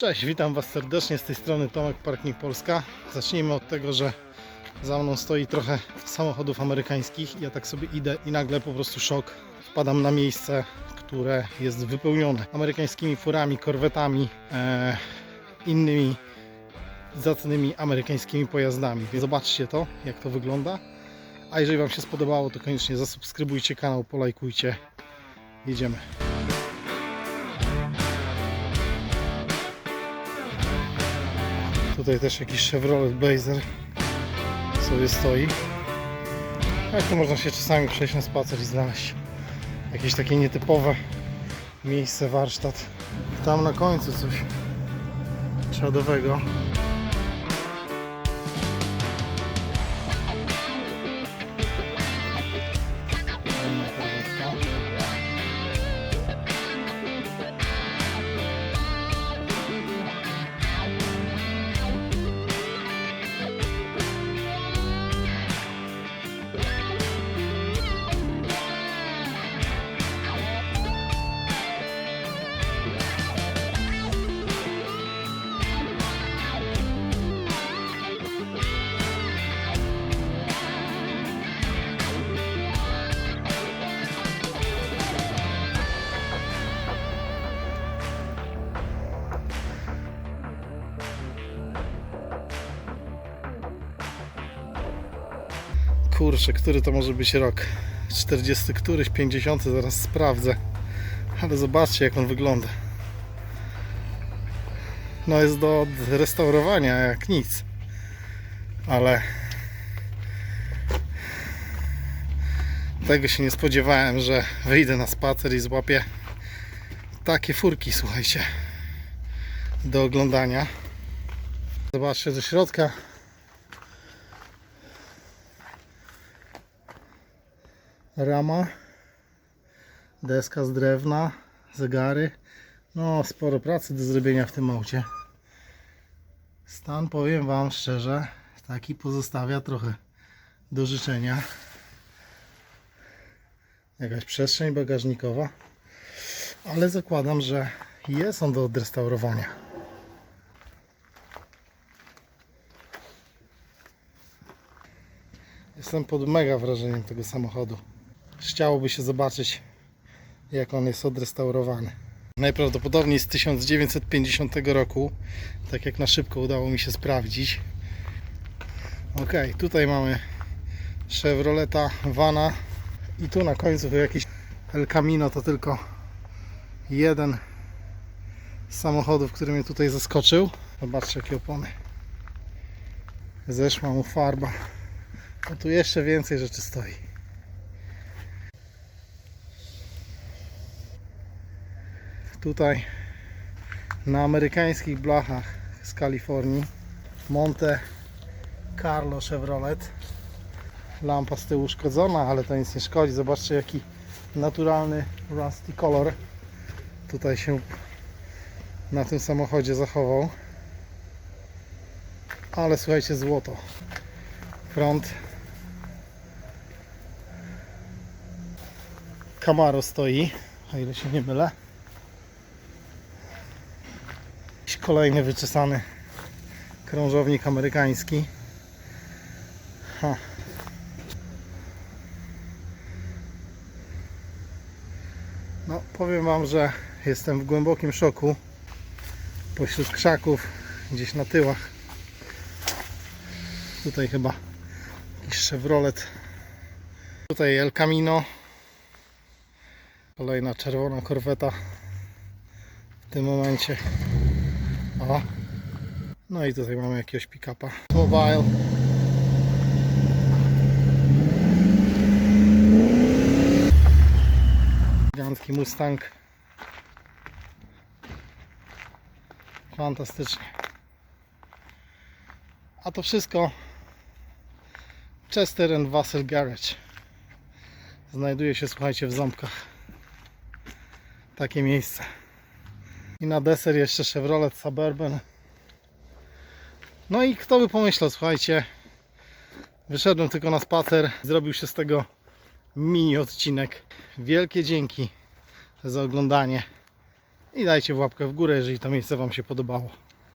Cześć, witam Was serdecznie z tej strony Tomek Parking Polska. Zacznijmy od tego, że za mną stoi trochę samochodów amerykańskich. Ja tak sobie idę i nagle po prostu szok. Wpadam na miejsce, które jest wypełnione amerykańskimi furami, korwetami, e, innymi zacnymi amerykańskimi pojazdami. Więc zobaczcie to, jak to wygląda. A jeżeli Wam się spodobało, to koniecznie zasubskrybujcie kanał, polajkujcie. Jedziemy. Tutaj też jakiś Chevrolet Blazer sobie stoi. Jak to można się czasami przejść na spacer i znaleźć jakieś takie nietypowe miejsce, warsztat. Tam na końcu coś czadowego. Kurczę, który to może być rok? 40 któryś, 50, zaraz sprawdzę. Ale zobaczcie jak on wygląda. No jest do restaurowania jak nic. Ale tego się nie spodziewałem, że wyjdę na spacer i złapię takie furki, słuchajcie, do oglądania. Zobaczcie do środka. Rama, deska z drewna, zegary. No, sporo pracy do zrobienia w tym aucie. Stan, powiem Wam szczerze, taki pozostawia trochę do życzenia. Jakaś przestrzeń bagażnikowa, ale zakładam, że jest on do odrestaurowania. Jestem pod mega wrażeniem tego samochodu. Chciałoby się zobaczyć, jak on jest odrestaurowany. Najprawdopodobniej z 1950 roku, tak jak na szybko udało mi się sprawdzić. Ok, tutaj mamy Chevroleta Vana i tu na końcu jakiś El Camino to tylko jeden z samochodów, który mnie tutaj zaskoczył. Zobaczcie jakie opony. Zeszła mu farba. A tu jeszcze więcej rzeczy stoi. Tutaj na amerykańskich blachach z Kalifornii Monte Carlo Chevrolet. Lampa z tyłu uszkodzona, ale to nic nie szkodzi. Zobaczcie jaki naturalny rusty color tutaj się na tym samochodzie zachował. Ale słuchajcie, złoto. Front Camaro stoi, o ile się nie mylę. Jakiś Kolejny wyczesany krążownik amerykański. Ha. No, powiem Wam, że jestem w głębokim szoku. Pośród krzaków, gdzieś na tyłach. Tutaj chyba jakiś Chevrolet. Tutaj El Camino. Kolejna czerwona korweta w tym momencie. O. No i tutaj mamy jakiegoś pick-upa. Mobile. Gigantki Mustang. Fantastycznie. A to wszystko Chester and Wassel Garage. Znajduje się, słuchajcie, w ząbkach. Takie miejsce. I na deser jeszcze Chevrolet Suburban. No i kto by pomyślał, słuchajcie, wyszedłem tylko na spacer, zrobił się z tego mini odcinek. Wielkie dzięki za oglądanie. i dajcie łapkę w górę, jeżeli to miejsce Wam się podobało.